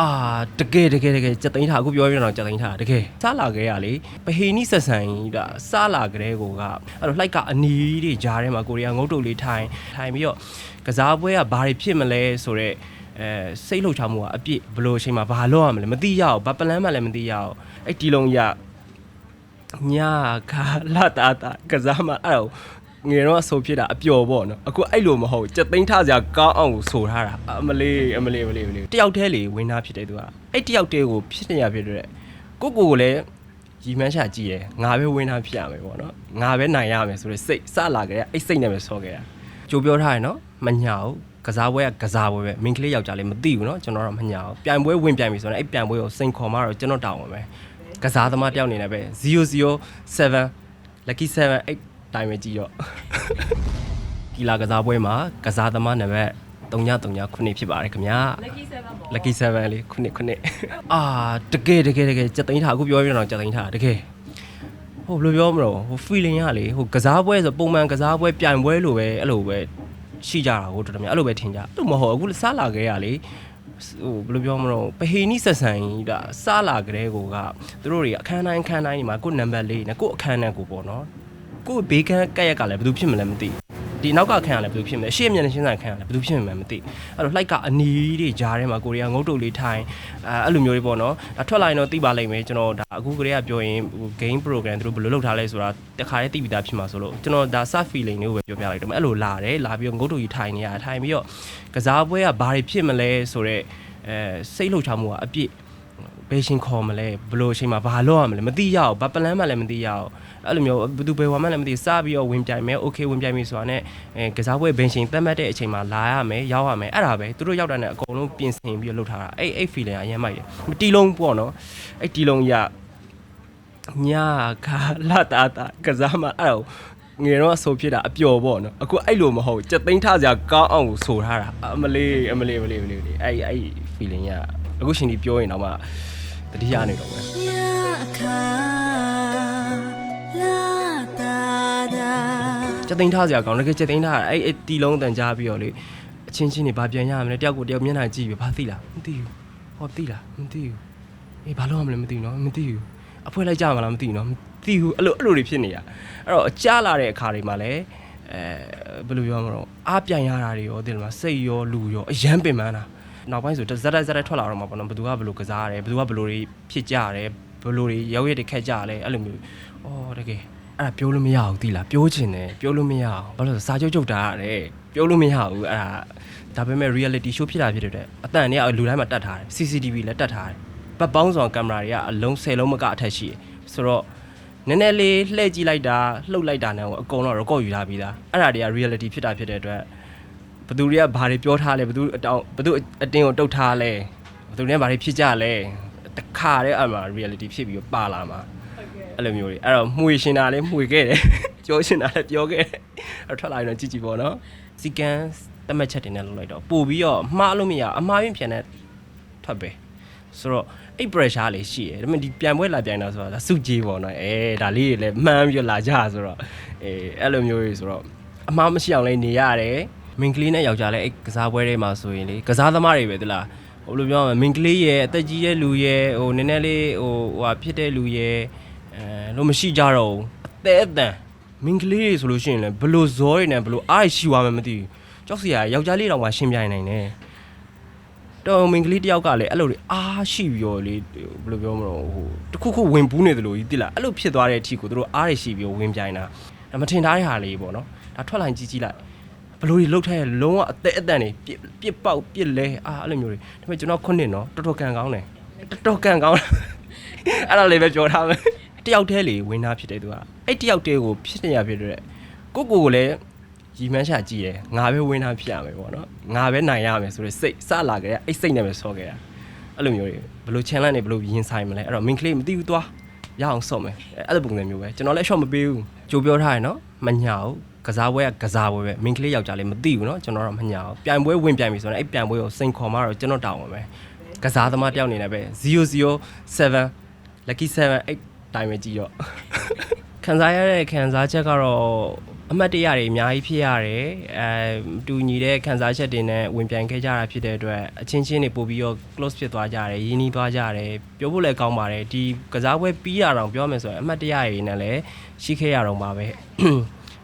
အာတကယ်တကယ်တကယ်စက်သိန်းထားအခုပြောပြတော့စက်သိန်းထားတကယ်စားလာခဲ့ရလေပဟေနီဆက်ဆန်ကြီးဒါစားလာကြတဲ့ကိုကအဲ့တော့လှိုက်ကအနီးတွေဂျားထဲမှာကိုရီးယားငုတ်တုတ်လေးထိုင်ထိုင်ပြီးတော့ကစားပွဲကဘာတွေဖြစ်မလဲဆိုတော့အဲစိတ်လှုပ်ရှားမှုကအပြည့်ဘယ်လိုအချိန်မှာဘာလုပ်ရမလဲမသိရအောင်ဘာပလန်မှလည်းမသိရအောင်အဲ့ဒီလုံးရညာခါလာတာတာကစားမှာအဲ့တော့ ငယ်တော့အဆိုဖြစ်တာအပျော်ပေါ့နော်အခုအဲ့လိုမဟုတ်ကြက်သိန်းထစရာကောင်းအောင်ကိုဆိုထားတာအမလေးအမလေးအမလေးအမလေးတယောက်တည်းလေဝင်းသားဖြစ်တယ်သူကအဲ့တယောက်တည်းကိုဖြစ်နေရဖြစ်တဲ့ကိုကိုကိုလည်းရီမန်းချကြည့်ရယ်ငါပဲဝင်းသားဖြစ်ရမယ်ပေါ့နော်ငါပဲနိုင်ရမယ်ဆိုတဲ့စိတ်စလာကြတဲ့အဲ့စိတ်နဲ့ပဲဆော့ခဲ့တာကြိုးပြောထားရနော်မညာဘူးကစားပွဲကကစားပွဲပဲမင်းကလေးယောက်ျားလေးမသိဘူးเนาะကျွန်တော်တော့မညာဘူးပြိုင်ပွဲဝင်ပြိုင်ပြီဆိုတော့အဲ့ပြိုင်ပွဲကိုစိန်ခေါ်မှတော့ကျွန်တော်တောင်းပါမယ်ကစားသမားတယောက်အနေနဲ့ပဲ007 lucky 7 8 တိုင်းပဲကြည့်တော့ကီလာကစားပွဲမှာကစားသမားနံပါတ်339ခုနှစ်ဖြစ်ပါတယ်ခင်ဗျာ lucky 7ပေါ့ lucky 7လေးခုနှစ်ခုနှစ်အာတကယ်တကယ်တကယ်စက်သိန်းထားအခုပြောပြတော့စက်သိန်းထားတကယ်ဟိုဘယ်လိုပြောမလို့ဟို feeling ရလေဟိုကစားပွဲဆိုပုံမှန်ကစားပွဲပြိုင်ပွဲလိုပဲအဲ့လိုပဲရှိကြတာဟိုတော်တော်များအဲ့လိုပဲထင်ကြအဲ့လိုမဟုတ်အခုစားလာခဲ့ရလေဟိုဘယ်လိုပြောမလို့ပဟေနီဆက်ဆန်ကြီးဒါစားလာကြတဲ့ကိုကသူတို့တွေအခန်းတိုင်းအခန်းတိုင်းဒီမှာကိုနံပါတ်လေးနဲ့ကိုအခန်းနဲ့ကိုပေါ့နော် ကိုယ့်ဘေးကန်းကက်ရက်ကလည်းဘယ်သူဖြစ်မလဲမသိဒီနောက်ကခံရလည်းဘယ်သူဖြစ်မလဲရှေ့မျက်နှာရှင်းဆိုင်ခံရလည်းဘယ်သူဖြစ်မလဲမသိအဲ့တော့လှိုက်ကအနီးတွေကြားထဲမှာကိုရီးယားငုတ်တုတ်လေးထိုင်အဲအဲ့လိုမျိုးတွေပေါ့နော်အထွက်လာရင်တော့သိပါလိမ့်မယ်ကျွန်တော်ဒါအခုကလေးကပြောရင်ဟို game program သူတို့ဘယ်လိုလုပ်ထားလဲဆိုတာတခါတည်းသိပြီးသားဖြစ်မှာဆိုလို့ကျွန်တော်ဒါ sub feeling လေးကိုပဲပြောပြလိုက်တော့မယ်အဲ့လိုလာတယ်လာပြီးတော့ငုတ်တုတ်ကြီးထိုင်နေရထိုင်ပြီးတော့ကစားပွဲကဘာတွေဖြစ်မလဲဆိုတော့အဲစိတ်လှုပ်ရှားမှုကအပြည့်ဘယ်ရှင်ခေါ်မလဲဘယ်လိုအချိန်မှာဘာလုပ်ရမလဲမသိရအောင်ဘာပလန်မှလည်းမသိရအောင် အဲ့လိုမျိုးဘယ်သူဘယ်ဝါမှလည်းမသိစပြီးတော့ဝင်ပြိုင်မယ်โอเคဝင်ပြိုင်ပြီဆိုတာနဲ့အဲကစားပွဲဘယ်ရှင်သတ်မှတ်တဲ့အချိန်မှာလာရမယ်ရောက်ရမယ်အဲ့ဒါပဲသူတို့ရောက်တာနဲ့အကုန်လုံးပြင်ဆင်ပြီးတော့လုပ်ထားတာအဲ့အဲ့ feeling အရင်မိုက်တယ်တီလုံးပေါ့နော်အဲ့တီလုံးရညာခါလာတာတာကစားမှာအဲ့တော့ငယ်တော့အဆိုဖြစ်တာအပျော်ပေါ့နော်အခုအဲ့လိုမဟုတ်ကြက်သိန်းထစရာကောင်းအောင်ကိုဆိုထားတာအမလေးအမလေးအမလေးအမလေးအဲ့အဲ့ feeling ရအခုရှင်ဒီပြောရင်တော့မှ တတိယနေတော့ပဲ စက်သိန်းထားစရာကောင်းတယ်ကစက်သိန်းထားအဲ့အဲ့တီလုံးတန်ကြားပြီးတော့လေအချင်းချင်းနေဘာပြန်ရမလဲတယောက်ကိုတယောက်မျက်နှာကြည့်ပြီးဘာသိလားမသိဘူးဟောသိလားမသိဘူးအေးဘာလို့ရမလဲမသိဘူးနော်မသိဘူးအဖွဲလိုက်ကြမှာလားမသိဘူးနော်မသိဘူးအဲ့လိုအဲ့လိုတွေဖြစ်နေတာအဲ့တော့ကြားလာတဲ့အခါတွေမှာလည်းအဲဘယ်လိုပြောမလို့အားပြန်ရတာတွေရောဒီမှာစိတ်ရောလူရောအယမ်းပင်ပန်းတာနောက်ပိုင်းဆိုဇက်တိုက်ဇက်တိုက်ထွက်လာတော့မှာပေါ့နော်ဘယ်သူကဘယ်လိုကစားရတယ်ဘယ်သူကဘယ်လိုတွေဖြစ်ကြရတယ်ဘယ်လိုတွေရောက်ရတဲ့ခက်ကြရတယ်အဲ့လိုမျိုးဩတကယ် အဲ့ဒါပြောလို့မရဘူးတိလားပြောချင်တယ်ပြောလို့မရအောင်ဘာလို့လဲဆိုစာချုပ်ချုပ်တာရတယ်ပြောလို့မရဘူးအဲ့ဒါဒါပေမဲ့ reality show ဖြစ်တာဖြစ်တဲ့အတွက်အတန်တွေကလူတိုင်းမှာတတ်ထားတယ် CCTV လည်းတတ်ထားတယ်ဘတ်ပေါင်းဆောင်ကင်မရာတွေကအလုံး10လုံးမကအထက်ရှိတယ်ဆိုတော့နည်းနည်းလေးလှည့်ကြည့်လိုက်တာလှုပ်လိုက်တာနဲ့အကုန်လုံး record ယူထားပြီးသားအဲ့ဒါတွေက reality ဖြစ်တာဖြစ်တဲ့အတွက်ဘသူတွေကဘာတွေပြောထားလဲဘသူအတောင်ဘသူအတင်းကိုတုတ်ထားလဲဘသူတွေကဘာတွေဖြစ်ကြလဲတခါတည်းအဲ့မှာ reality ဖြစ်ပြီးတော့ပါလာမှာ အဲ့လိုမျိုးတွေအဲ့တော့မှွေရှင်တာလည်းမှွေခဲ့တယ်ပြောရှင်တာလည်းပြောခဲ့တယ်အဲ့တော့ထွက်လာရင်တော့ကြည့်ကြည့်ပေါ့နော်စီကန်တတ်မှတ်ချက်တွေနဲ့လုပ်လိုက်တော့ပို့ပြီးတော့မှားလို့မရအမှားရင်ပြန်တဲ့ထွက်ပဲဆိုတော့အဲ့ pressure လေးရှိတယ်ဒါပေမဲ့ဒီပြန်ပွဲလာပြန်တော့ဆိုတာဒါစုကြည်ပေါ့နော်အဲဒါလေးတွေလည်းမှန်းပြီးတော့လာကြဆိုတော့အဲအဲ့လိုမျိုးတွေဆိုတော့အမှားမရှိအောင်လည်းနေရတယ်မင်ကလေးနဲ့ယောက်ျားလည်းအဲ့ကစားပွဲတွေမှာဆိုရင်လေကစားသမားတွေပဲသလားဟိုလိုပြောရမယ်မင်ကလေးရဲ့အသက်ကြီးတဲ့လူရဲ့ဟိုနည်းနည်းလေးဟိုဟိုဟာဖြစ်တဲ့လူရဲ့ အဲလို့မရှိကြတော့ဘူးအသေးအတန်မင်္ဂလေးတွေဆိုလို့ရှိရင်လည်းဘလို့ဇောတွေနဲ့ဘလို့အားရှိသွားမှမသိဘူးကြောက်စရာယောက်ျားလေးတောင်မှရှင်းပြနိုင်တယ်တော့မင်္ဂလေးတယောက်ကလည်းအဲ့လိုတွေအားရှိပြီးတော့လေဘယ်လိုပြောမလို့ဟိုတခုခုဝင်ပူးနေသလိုကြီးတိလားအဲ့လိုဖြစ်သွားတဲ့အထိကိုသူတို့အားရရှိပြီးတော့ဝင်ပြိုင်တာဒါမထင်ထားတဲ့ဟာလေးပေါ့နော်ဒါထွက်လာရင်ကြည့်ကြည့်လိုက်ဘလို့တွေလှုပ်ထဲလုံးဝအသက်အတန်နေပြစ်ပြစ်ပေါက်ပြစ်လဲအားအဲ့လိုမျိုးတွေဒါပေမဲ့ကျွန်တော်ခုနှစ်နော်တော်တော်ကန်ကောင်းတယ်တော်တော်ကန်ကောင်းတယ်အဲ့ဒါလေးပဲပြောထားမယ် တယောက်တည်းလေဝင်သားဖြစ်တယ်သူကအဲ့တယောက်တည်းကိုဖြစ်နေရဖြစ်တဲ့ကိုကိုကိုလည်းရီမန်းရှာကြည့်တယ်ငါပဲဝင်သားဖြစ်ရမယ်ပေါ့နော်ငါပဲနိုင်ရမယ်ဆိုတော့စိတ်စလာကြတဲ့အဲ့စိတ်နဲ့ပဲဆော့ခဲ့တာအဲ့လိုမျိုးတွေဘယ်လို challenge တွေဘယ်လိုရင်ဆိုင်မလဲအဲ့တော့ main clay မသိဘူးသွားရအောင်ဆော့မယ်အဲ့လိုပုံစံမျိုးပဲကျွန်တော်လည်း short မပေးဘူးကြိုးပြောထားရယ်နော်မညာဘူးကစားပွဲကကစားပွဲပဲ main clay ယောက်ျားလေးမသိဘူးနော်ကျွန်တော်တော့မညာဘူးပြိုင်ပွဲဝင်ပြိုင်ပြီဆိုတော့အဲ့ပြိုင်ပွဲကိုစိန်ခေါ်မှတော့ကျွန်တော်တောင်းပါမယ်ကစားသမားတယောက်အနေနဲ့ပဲ007 lucky 7 8 တိုင်းပဲကြည့်တော့ခံစားရတဲ့ခံစားချက်ကတော့အမှတ်တရတွေအများကြီးဖြစ်ရတယ်အဲတူညီတဲ့ခံစားချက်တွေနဲ့ဝင်ပြန်ခဲ့ကြတာဖြစ်တဲ့အတွက်အချင်းချင်းတွေပို့ပြီးတော့ close ဖြစ်သွားကြတယ်ရင်းနှီးသွားကြတယ်ပြောဖို့လည်းကောင်းပါတယ်ဒီကစားပွဲပြီးရအောင်ပြောမယ်ဆိုရင်အမှတ်တရတွေနဲ့လည်းရှိခဲ့ရတော့မှာပဲ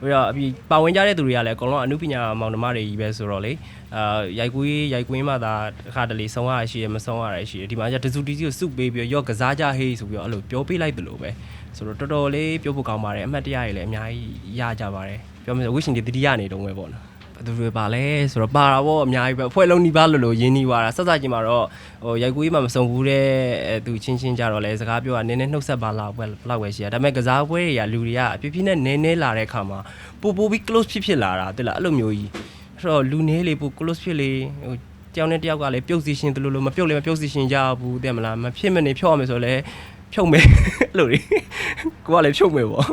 ပြီးတော့အပြီးပါဝင်ကြတဲ့သူတွေကလည်းအကုန်လုံးအမှုပညာမောင်နှမတွေကြီးပဲဆိုတော့လေအာရိုက်ကူးရေးရိုက်ကွင်းမှသာတစ်ခါတလေဆုံးရရှိရမဆုံးရရှိရဒီမှာကျတစုတီစီကိုစုပေးပြီးတော့ရော့ကစားကြဟေးဆိုပြီးတော့အဲ့လိုပြောပေးလိုက်တယ်လို့ပဲဆိုတော့တော်တော်လေးပြောဖို့ကောင်းပါတယ်အမှတ်တရတွေလည်းအများကြီးရကြပါတယ်ပြောမယ်ဆိုဝိရှင်ဒီတတိယနေတုံးပဲပေါ့နော်ဘယ် သူတွေပါလဲဆိုတော့ပါတာပေါ့အများကြီးပဲအဖွဲ့လုံးနှီးပါလို့လို့ရင်းနှီးသွားတာဆက်စချင်းမှာတော့ဟိုရိုက်ကူးရေးမှမဆုံးဘူးတဲ့အဲသူချင်းချင်းကြတော့လဲစကားပြောတာနည်းနည်းနှုတ်ဆက်ပါလောက်ပဲလောက်ပဲရှိရဒါပေမဲ့ကစားပွဲတွေကလူတွေကအပြည့်ပြည့်နဲ့နည်းနည်းလာတဲ့ခါမှာပို့ပို့ပြီး close ဖြစ်ဖြစ်လာတာတိလားအဲ့လိုမျိုးကြီးအဲ့တော့လူနည်းလေးပို့ close ဖြစ်လေဟိုတယောက်နဲ့တယောက်ကလည်းပြုတ်စီရှင်တလို့လို့မပြုတ်လည်းမပြုတ်စီရှင်ကြဘူးတဲ့မလားမဖြစ်မနေဖြော့ရမယ်ဆိုလဲဖြုတ်မယ်အဲ့လိုတွေကိုကလည်းဖြုတ်မယ်ပေါ့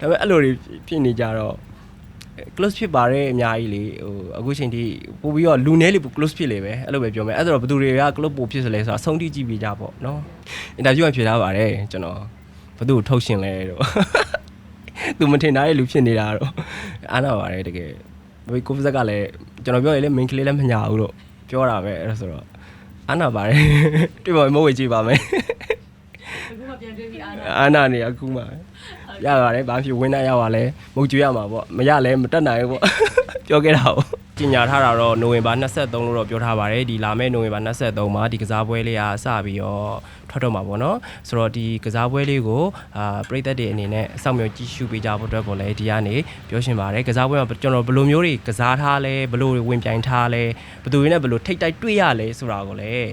ဒါပေမဲ့အဲ့လိုတွေဖြစ်နေကြတော့ close ဖြစ်ပါတယ်အများကြီးလေဟိုအခုချိန်ထိပို့ပြီးတော့လူနည်းလေးပို့ close ဖြစ်လေပဲအဲ့လိုပဲပြောမယ်အဲ့ဒါတော့ဘယ်သူတွေက close ပို့ဖြစ်စလဲဆိုတာအဆုံးထိကြည့်ပြီးကြပေါ့နော် interview ကဖြေထားပါတယ်ကျွန်တော်ဘယ်သူကိုထုတ်ရှင်လဲတော့သူမထင်တာတဲ့လူဖြစ်နေတာတော့အားနာပါတယ်တကယ်ဘယ်ကိုဖဇက်ကလည်းကျွန်တော်ပြောရလေ main ကလေးလည်းမညာဘူးလို့ပြောတာပဲအဲ့ဒါဆိုတော့အားနာပါတယ်တွေ့ပါမဝေကြည့်ပါမယ်အခုမှပြန်တွေ့ပြီးအားနာအာနာနေအခုမှ ရပါတယ်ဘာဖြစ်ဝင်းနိုင်ရပါလဲမုတ်ကျွေးရမှာပေါ့မရလဲမတက်နိုင်ဘူးပေါ့ပြောခဲ့တာပေါ့ကြင်ညာထားတာတော့နိုဝင်ဘာ23လို့တော့ပြောထားပါတယ်ဒီလာမယ့်နိုဝင်ဘာ23မှာဒီကစားပွဲလေးကစပြီးတော့ထွက်တော့မှာပေါ့နော်ဆိုတော့ဒီကစားပွဲလေးကိုအာပြည်သက်တွေအနေနဲ့စောင့်မျှော်ကြည့်ရှုပေးကြဖို့အတွက်ကိုလည်းဒီကနေပြောရှင်ပါတယ်ကစားပွဲမှာကျွန်တော်ဘယ်လိုမျိုးတွေကစားထားလဲဘယ်လိုတွေဝင်ပြိုင်ထားလဲဘယ်သူတွေနဲ့ဘယ်လိုထိတ်တိုက်တွေ့ရလဲဆိုတာကိုလည်း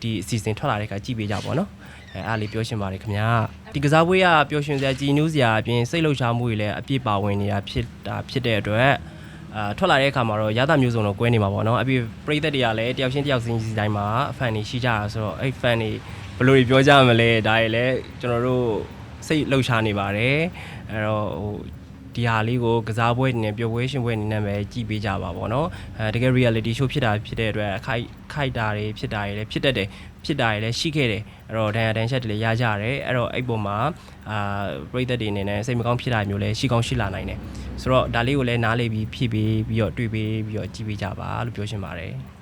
ဒီအစီအစဉ်ထွက်လာတဲ့အခါကြည့်ပေးကြပါတော့ အဲအားလေးပြောရှင်ပါတယ်ခင်ဗျာဒီကစားပွဲကပျော်ရွှင်စရာကြည်နူးစရာအပြင်စိတ်လှုပ်ရှားမှုတွေလည်းအပြည့်ပါဝင်နေတာဖြစ်တာဖြစ်တဲ့အတွက်အာထွက်လာတဲ့အခါမှာတော့ရသမျိုးစုံတော့ကွဲနေမှာပေါ့နော်အပြည့်ပရိသတ်တွေကလည်းတယောက်ချင်းတယောက်စီစီတိုင်းမှာဖန်တွေရှိကြတာဆိုတော့အဲ့ fan တွေဘယ်လိုတွေပြောကြမလဲဒါတွေလည်းကျွန်တော်တို့စိတ်လှုပ်ရှားနေပါတယ်အဲ့တော့ဟို ဒီဟာလေးကိုကစားပွဲအနေနဲ့ပျော်ပွဲရှင်ပွဲအနေနဲ့ပဲကြည်ပေးကြပါပေါ့နော်အဲတကယ် reality show ဖြစ်တာဖြစ်တဲ့အတွက်ခိုက်ခိုက်တာတွေဖြစ်တာတွေလည်းဖြစ်တတ်တယ်ဖြစ်တာတွေလည်းရှိခဲ့တယ်အဲ့တော့ဒဏ်ရာတန်ချက်တွေလည်းရကြရတယ်အဲ့တော့အဲ့ပုံမှာအာပရိသတ်တွေအနေနဲ့စိတ်မကောင်းဖြစ်တာမျိုးလည်းရှိကောင်းရှိလာနိုင်တယ်ဆိုတော့ဒါလေးကိုလည်းနားလေပြီးဖြည့်ပေးပြီးတော့တွေ့ပေးပြီးတော့ကြည်ပေးကြပါလို့ပြောချင်ပါတယ်